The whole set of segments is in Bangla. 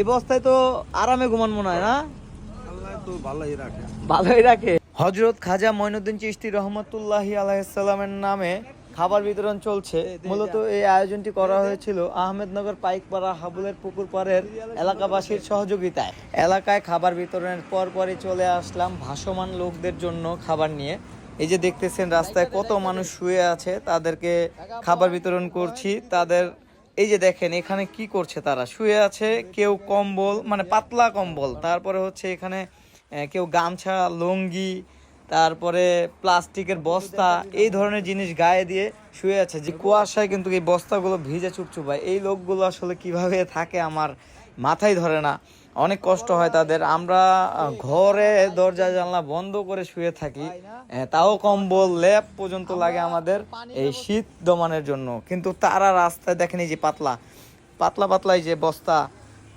এই বস্তায় তো আরামে ঘুমান মনে হয় না? আল্লাহ তো ভালোই রাখে। হজরত খাজা মঈনুদ্দিন চিশতি রহমতুল্লাহ আলাইসাল্লামের নামে খাবার বিতরণ চলছে। মূলত এই আয়োজনটি করা হয়েছিল আহমেদনগর পাইকপাড়া হাবুলের পুকুর পাড়ের এলাকাবাসীর সহযোগিতায়। এলাকায় খাবার বিতরণের পর পরই চলে আসলাম ভাসমান লোকদের জন্য খাবার নিয়ে। এই যে দেখতেছেন রাস্তায় কত মানুষ শুয়ে আছে তাদেরকে খাবার বিতরণ করছি তাদের এই যে দেখেন, এখানে কি করছে তারা? শুয়ে আছে কেউ কম্বল মানে পাতলা কম্বল। তারপরে হচ্ছে এখানে কেউ গামছা, লুঙ্গি, তারপরে প্লাস্টিকের বস্তা, এই ধরনের জিনিস গায়ে দিয়ে শুয়ে আছে। যে কুয়াশায় কিন্তু এই বস্তাগুলো ভিজে চুপচুপায় এই লোকগুলো আসলে কীভাবে থাকে আমার মাথায় ধরে না। অনেক কষ্ট হয় তাদের। আমরা ঘরে দরজা জানলা বন্ধ করে শুয়ে থাকি। তাও কম্বল, ল্যাপ পর্যন্ত লাগে আমাদের এই শীত দমানের জন্য। কিন্তু তারা রাস্তায় দেখেনি যে পাতলা পাতলা পাতলা যে বস্তা,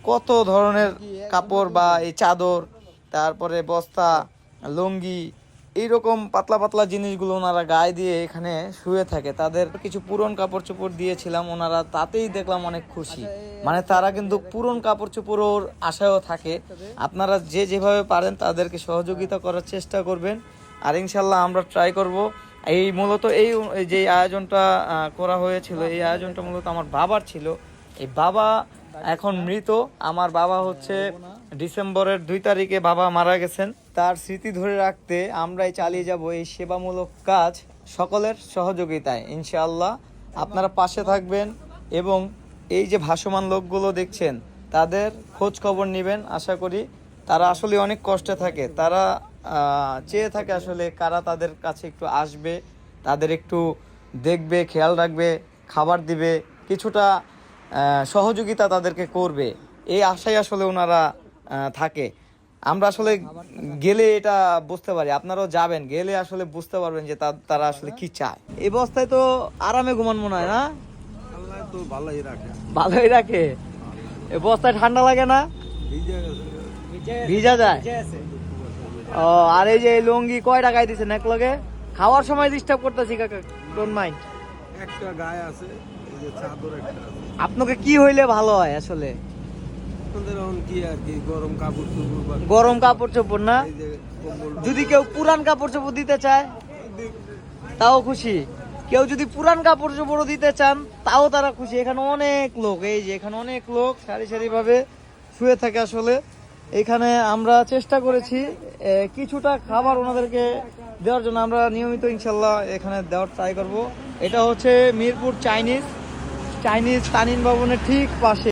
কত ধরনের কাপড় বা এই চাদর, তারপরে বস্তা, লুঙ্গি এইরকম পাতলা পাতলা জিনিসগুলো ওনারা গায়ে দিয়ে এখানে শুয়ে থাকে। তাদের কিছু পুরন কাপড় চোপড় দিয়েছিলাম, ওনারা তাতেই দেখলাম অনেক খুশি। মানে তারা কিন্তু পুরন কাপড় চোপড়ের আশায়ও থাকে। আপনারা যে যেভাবে পারেন তাদেরকে সহযোগিতা করার চেষ্টা করবেন। আর ইনশাল্লাহ আমরা ট্রাই করব। এই মূলত এই যে আয়োজনটা করা হয়েছিল, এই আয়োজনটা মূলত আমার বাবার ছিল। এই বাবা এখন মৃত। আমার বাবা হচ্ছে ডিসেম্বরের দুই তারিখে বাবা মারা গেছেন। তার স্মৃতি ধরে রাখতে আমরাই চালিয়ে যাব এই সেবামূলক কাজ সকলের সহযোগিতায়, ইনশাআল্লাহ। আপনারা পাশে থাকবেন এবং এই যে ভাসমান লোকগুলো দেখছেন, তাদের খোঁজ খবর নেবেন, আশা করি তারা আসলে অনেক কষ্টে থাকে। তারা চেয়ে থাকে আসলে কারা তাদের কাছে একটু আসবে, তাদের একটু দেখবে, খেয়াল রাখবে, খাবার দিবে, কিছুটা সহযোগিতা তাদেরকে করবে। এই আশায় আসলে ওনারা থাকে। আমরা আসলে গেলে এটা বুঝতে পারি। আপনারাও যাবেন গেলে আসলে বুঝতে পারবেন যে তারা আসলে কি চায়। এই বস্তায় তো আরামে ঘুমান মনে হয় না? ভালোই রাখে। ভালোই রাখে। এই বস্তায় ঠান্ডা লাগে না? ভিজা যায়? ও আর এই যে লুঙ্গি কয় টাকায় দিচ্ছেন এক লগে? খাওয়ার সময় ডিস্টার্ব করতেছি কাকা ডোন্ট মাইন্ড একটা গায়ে আছে এই যে চাদর একটা আছে। আপনাকে কি হইলে ভালো হয় আসলে? আপনাদের এখন কি আর কি গরম কাপড় চোপড় বা গরম কাপড় চোপড় না? এই যে কম্বল যদি কেউ পুরান কাপড় চোপড় দিতে চায় তাও খুশি। কেউ যদি পুরান কাপড় চোপড় দিতে চান তাও তারা খুশি। এখানে অনেক লোক এই যে এখানে অনেক লোক সারি সারি ভাবে শুয়ে থাকে আসলে। এখানে আমরা চেষ্টা করেছি এ, কিছুটা খাবার ওনাদেরকে দেওয়ার জন্য। আমরা নিয়মিত ইনশাল্লাহ এখানে দেওয়ার ট্রাই করব। এটা হচ্ছে মিরপুর চাইনিজ চাইনিজ তানিন ভবনের ঠিক পাশে।